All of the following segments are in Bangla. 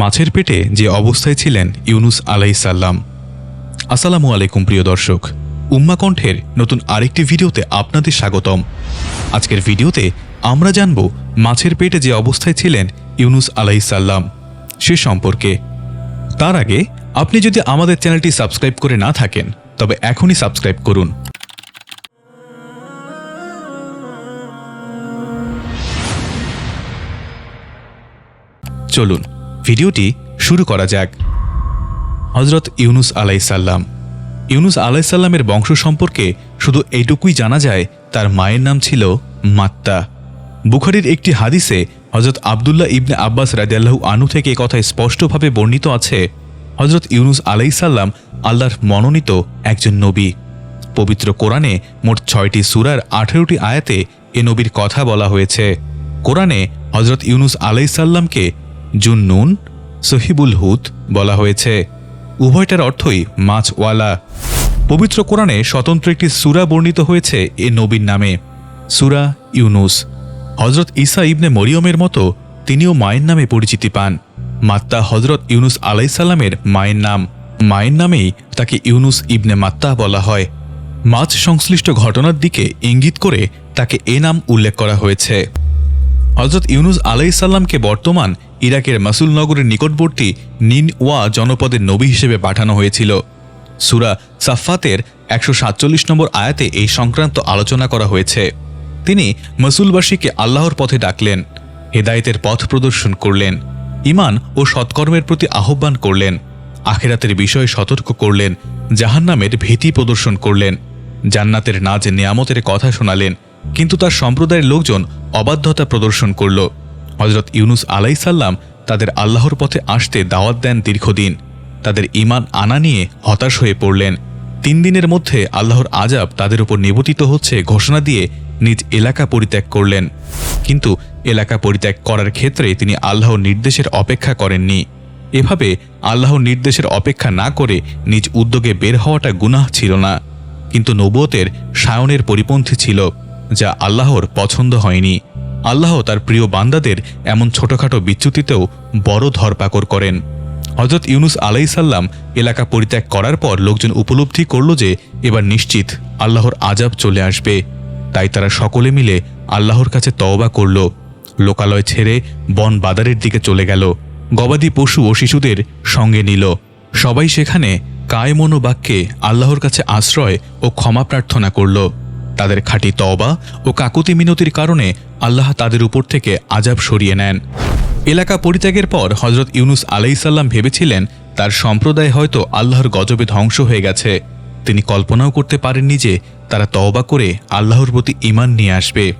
মাছের পেটে যে অবস্থায় ছিলেন ইউনুস আলাইসাল্লাম আসসালামু আলাইকুম, প্রিয় দর্শক। উম্মা কণ্ঠের নতুন আরেকটি ভিডিওতে আপনাদের স্বাগতম। আজকের ভিডিওতে আমরা জানব মাছের পেটে যে অবস্থায় ছিলেন ইউনুস আলাইসাল্লাম সে সম্পর্কে। তার আগে আপনি যদি আমাদের চ্যানেলটি সাবস্ক্রাইব করে না থাকেন, তবে এখনই সাবস্ক্রাইব করুন। চলুন ভিডিওটি শুরু করা যাক। হজরত ইউনুস আলাইসাল্লাম ইউনুস আলাইসাল্লামের বংশ সম্পর্কে শুধু এইটুকুই জানা যায়, তার মায়ের নাম ছিল মাত্তা। বুখারির একটি হাদিসে হজরত আবদুল্লাহ ইবনে আব্বাস রাজিয়াল্লাহু আনু থেকে এ কথা স্পষ্টভাবে বর্ণিত আছে হজরত ইউনুস আলাইসাল্লাম আল্লাহর মনোনীত একজন নবী। পবিত্র কোরআনে মোট ছয়টি সুরার আঠেরোটি আয়াতে এ নবীর কথা বলা হয়েছে। কোরআনে হজরত ইউনুস আলাইসাল্লামকে জুন্নুন, সহিবুল হুদ বলা হয়েছে। উভয়টার অর্থই মাছওয়ালা। পবিত্র কোরআনে স্বতন্ত্র একটি সুরা বর্ণিত হয়েছে এ নবীর নামে। সুরা ইউনুস। হজরত ঈসা ইবনে মরিয়মের মতো তিনিও মায়ের নামে পরিচিতি পান। মাত্তা হজরত ইউনুস আলাইসাল্লামের মায়ের নাম। মায়ের নামেই তাকে ইউনুস ইবনে মাত্তা বলা হয়। মাছ সংশ্লিষ্ট ঘটনার দিকে ইঙ্গিত করে তাকে এ নাম উল্লেখ করা হয়েছে। হজরত ইউনুস আলাইসাল্লামকে বর্তমান ইরাকের মাসুল নগরের নিকটবর্তী নিন ওয়া জনপদের নবী হিসেবে পাঠানো হয়েছিল। সুরা সাফাতের একশো সাতচল্লিশ নম্বর আয়াতে এই সংক্রান্ত আলোচনা করা হয়েছে। তিনি মসুলবাসীকে আল্লাহর পথে ডাকলেন, হেদায়েতের পথ প্রদর্শন করলেন ইমান ও সৎকর্মের প্রতি আহ্বান করলেন, আখেরাতের বিষয়ে সতর্ক করলেন, জাহান্নামের ভীতি প্রদর্শন করলেন, জান্নাতের নাজ নিয়ামতের কথা শোনালেন কিন্তু তার সম্প্রদায়ের লোকজন অবাধ্যতা প্রদর্শন করল। হজরত ইউনুস আলাইসাল্লাম তাদের আল্লাহর পথে আসতে দাওয়াত দেন দীর্ঘদিন। তাদের ইমান আনা নিয়ে হতাশ হয়ে পড়লেন। তিন দিনের মধ্যে আল্লাহর আজাব তাদের উপর নিবতিত হচ্ছে ঘোষণা দিয়ে নিজ এলাকা পরিত্যাগ করলেন। কিন্তু এলাকা পরিত্যাগ করার ক্ষেত্রে তিনি আল্লাহর নির্দেশের অপেক্ষা করেননি। এভাবে আল্লাহর নির্দেশের অপেক্ষা না করে নিজ উদ্যোগে বের হওয়াটা গুনাহ ছিল না। কিন্তু নবুয়তের সায়নের পরিপন্থী ছিল। যা আল্লাহর পছন্দ হয়নি। আল্লাহ তার প্রিয় বান্দাদের এমন ছোটখাটো বিচ্যুতিতেও বড় ধরপাকড় করেন। হজরত ইউনুস আলাইসাল্লাম এলাকা পরিত্যাগ করার পর লোকজন উপলব্ধি করল যে এবার নিশ্চিত আল্লাহর আজাব চলে আসবে। তাই তারা সকলে মিলে আল্লাহর কাছে তওবা করল। লোকালয় ছেড়ে বন বাদারের দিকে চলে গেল। গবাদি পশু ও শিশুদের সঙ্গে নিল। সবাই সেখানে কায় মনোবাক্যে আল্লাহর কাছে আশ্রয় ও ক্ষমা প্রার্থনা করল। তাদের খাঁটি তওবা ও কাকুতি মিনতির কারণে আল্লাহ তাদের উপর থেকে আজাব সরিয়ে নেন। এলাকা পরিত্যাগের পর হজরত ইউনুস আলাইসাল্লাম ভেবেছিলেন, তার সম্প্রদায় হয়তো আল্লাহর গজবে ধ্বংস হয়ে গেছে। তিনি কল্পনাও করতে পারেননি যে তারা তওবা করে আল্লাহর প্রতি ইমান নিয়ে আসবে।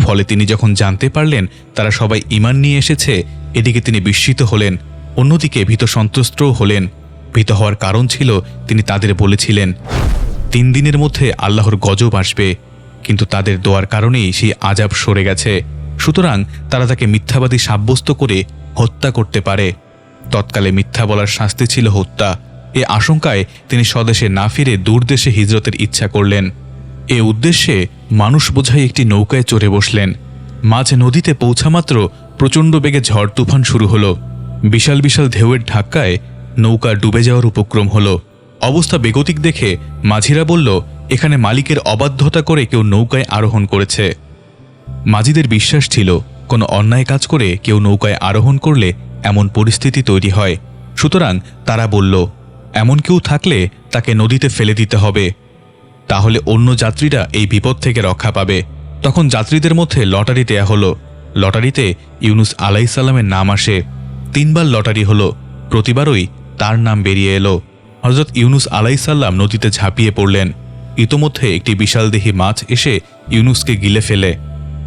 ফলে তিনি যখন জানতে পারলেন তারা সবাই ইমান নিয়ে এসেছে, এদিকে তিনি বিস্মিত হলেন, অন্যদিকে ভীত সন্ত্রস্তও হলেন। ভীত হওয়ার কারণ ছিল, তিনি তাদের বলেছিলেন তিন দিনের মধ্যে আল্লাহর গজব আসবে, কিন্তু তাদের দোয়ার কারণেই সেই আজাব সরে গেছে। সুতরাং তারা তাকে মিথ্যাবাদী সাব্যস্ত করে হত্যা করতে পারে। তৎকালে মিথ্যা বলার শাস্তি ছিল হত্যা। এ আশঙ্কায় তিনি স্বদেশে না ফিরে দূরদেশে হিজরতের ইচ্ছা করলেন। এ উদ্দেশ্যে মানুষ বোঝাই একটি নৌকায় চড়ে বসলেন। মাঝ নদীতে পৌঁছামাত্র প্রচণ্ড বেগে ঝড় তুফান শুরু হলো। বিশাল বিশাল ঢেউয়ের ধাক্কায় নৌকা ডুবে যাওয়ার উপক্রম হলো। অবস্থা বেগতিক দেখে মাঝিরা বলল, এখানে মালিকের অবাধ্যতা করে কেউ নৌকায় আরোহণ করেছে। মাঝিদের বিশ্বাস ছিল, কোনো অন্যায় কাজ করে কেউ নৌকায় আরোহণ করলে এমন পরিস্থিতি তৈরি হয়। সুতরাং তারা বলল, এমন কেউ থাকলে তাকে নদীতে ফেলে দিতে হবে। তাহলে অন্য যাত্রীরা এই বিপদ থেকে রক্ষা পাবে। তখন যাত্রীদের মধ্যে লটারি দেয়া হলো। লটারিতে ইউনুস আলাইসাল্লামের নাম আসে। তিনবার লটারি হলো। প্রতিবারই তার নাম বেরিয়ে এলো। হজরত ইউনুস আলাইসাল্লাম নদীতে ঝাঁপিয়ে পড়লেন। ইতোমধ্যে একটি বিশালদেহী মাছ এসে ইউনুসকে গিলে ফেলে।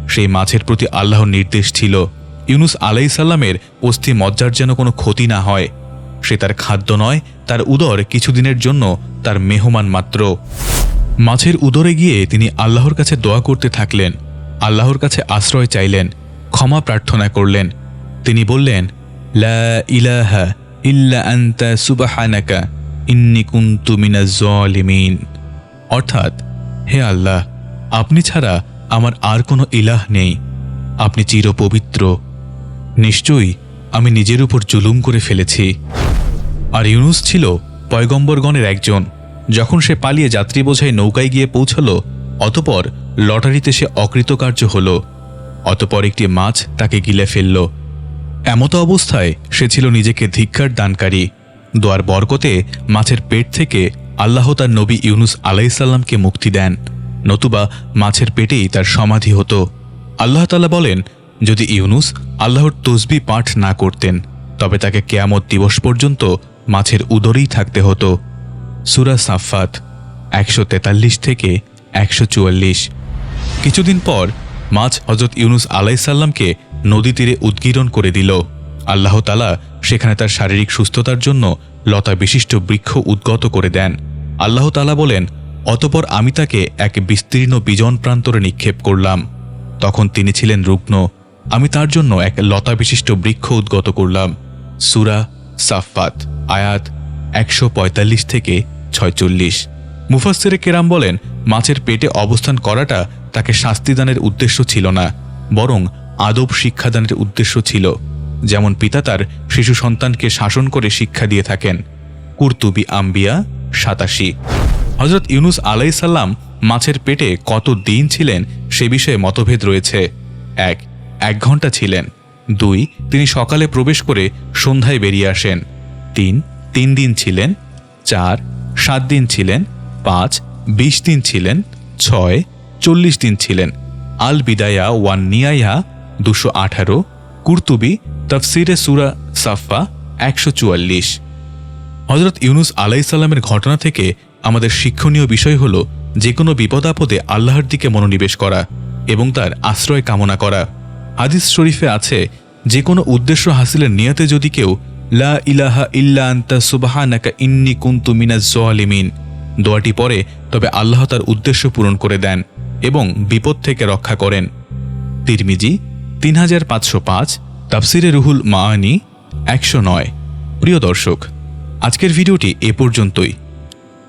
সেই মাছের প্রতি আল্লাহর নির্দেশ ছিল, ইউনুস আলাইসাল্লামের অস্থি মজ্জার যেন কোনো ক্ষতি না হয়। সে তার খাদ্য নয়, তার উদর কিছুদিনের জন্য তার মেহমান মাত্র। মাছের উদরে গিয়ে তিনি আল্লাহর কাছে দোয়া করতে থাকলেন, আল্লাহর কাছে আশ্রয় চাইলেন, ক্ষমা প্রার্থনা করলেন। তিনি বললেন, লা ইলাহা ইল্লা আন্তা সুবাহানাকা। অর্থাৎ, হে আল্লাহ, আপনি ছাড়া আমার আর কোনো ইলাহ নেই। আপনি চিরপবিত্র। নিশ্চয়ই আমি নিজের উপর জুলুম করে ফেলেছি। আর ইউনুস ছিল পয়গম্বরগণের একজন। যখন সে পালিয়ে যাত্রী বোঝায় নৌকায় গিয়ে পৌঁছল, অতপর লটারিতে সে অকৃতকার্য হল। অতপর একটি মাছ তাকে গিলে ফেলল। এমতো অবস্থায় সে ছিল নিজেকে ধিক্কার দানকারী। দোয়ার বরকতে মাছের পেট থেকে আল্লাহ তার নবী ইউনুস আলাইসাল্লামকে মুক্তি দেন। নতুবা মাছের পেটেই তার সমাধি হতো। আল্লাহ তালা বলেন, যদি ইউনুস আল্লাহর তসবি পাঠ না করতেন, তবে তাকে কেয়ামত দিবস পর্যন্ত মাছের উদরেই থাকতে হতো। সুরা সাফাত একশো তেতাল্লিশ থেকে একশো চুয়াল্লিশ। কিছুদিন পর মাছ হজরত ইউনুস আলাইসাল্লামকে নদী তীরে উদ্গীরণ করে দিল। আল্লাহ তালা সেখানে তার শারীরিক সুস্থতার জন্য লতা বিশিষ্ট বৃক্ষ উদ্গত করে দেন। আল্লাহ তালা বলেন, অতপর আমি তাকে এক বিস্তীর্ণ বিজন প্রান্তরে নিক্ষেপ করলাম। তখন তিনি ছিলেন রুগ্ন। আমি তার জন্য এক লতা বিশিষ্ট বৃক্ষ উদ্গত করলাম। সুরা সাফাত আয়াত একশো পঁয়তাল্লিশ থেকে ছয়চল্লিশ। মুফাসসিরে কেরাম বলেন, মাছের পেটে অবস্থান করাটা তাকে শাস্তিদানের উদ্দেশ্য ছিল না, বরং আদব শিক্ষাদানের উদ্দেশ্য ছিল। যেমন পিতা তার শিশু সন্তানকে শাসন করে শিক্ষা দিয়ে থাকেন। কুর্তুবি আম্বিয়া সাতাশি। হজরত ইউনুস আলাইসাল্লাম মাছের পেটে কত দিন ছিলেন সে বিষয়ে মতভেদ রয়েছে। এক এক ঘণ্টা ছিলেন। দুই, তিনি সকালে প্রবেশ করে সন্ধ্যায় বেরিয়ে আসেন। তিন তিন দিন ছিলেন। চার, সাত দিন ছিলেন। পাঁচ, বিশ দিন ছিলেন। ছয়, চল্লিশ দিন ছিলেন। আল বিদায়া ওয়ান নিয়াইহা দুশো আঠারো, কুর্তুবি তফসিরে সুরা সাফা একশো চুয়াল্লিশ। হজরত ইউনুস আলাইসাল্লামের ঘটনা থেকে আমাদের শিক্ষণীয় বিষয় হল যে কোনো বিপদ আপদে আল্লাহর দিকে মনোনিবেশ করা এবং তার আশ্রয় কামনা করা। হাদিস শরীফে আছে, যে কোনো উদ্দেশ্য হাসিলের নিয়াতে যদি কেউ, লা ইলাহা ইল্লা আন্তা সুবাহানাকা ইন্নি কুন্তু মিনাজ জোয়ালিমিন দোয়াটি পরে তবে আল্লাহ তার উদ্দেশ্য পূরণ করে দেন এবং বিপদ থেকে রক্ষা করেন। তিরমিজি তিন হাজার পাঁচশো পাঁচ তাফসিরে রুহুল মাআনি একশো নয়। প্রিয় দর্শক, আজকের ভিডিওটি এ পর্যন্তই।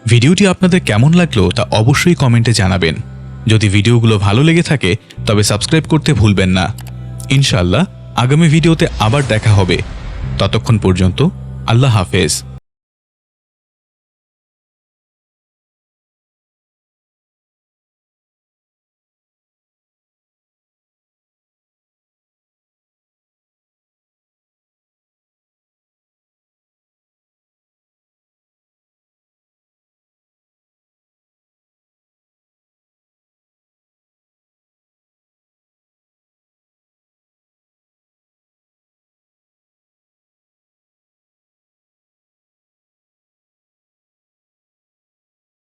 ভিডিওটি আপনাদের কেমন লাগল তা অবশ্যই কমেন্টে জানাবেন। যদি ভিডিওগুলো ভালো লেগে থাকে, তবে সাবস্ক্রাইব করতে ভুলবেন না। ইনশাল্লাহ আগামী ভিডিওতে আবার দেখা হবে। ততক্ষণ পর্যন্ত, আল্লাহ হাফেজ।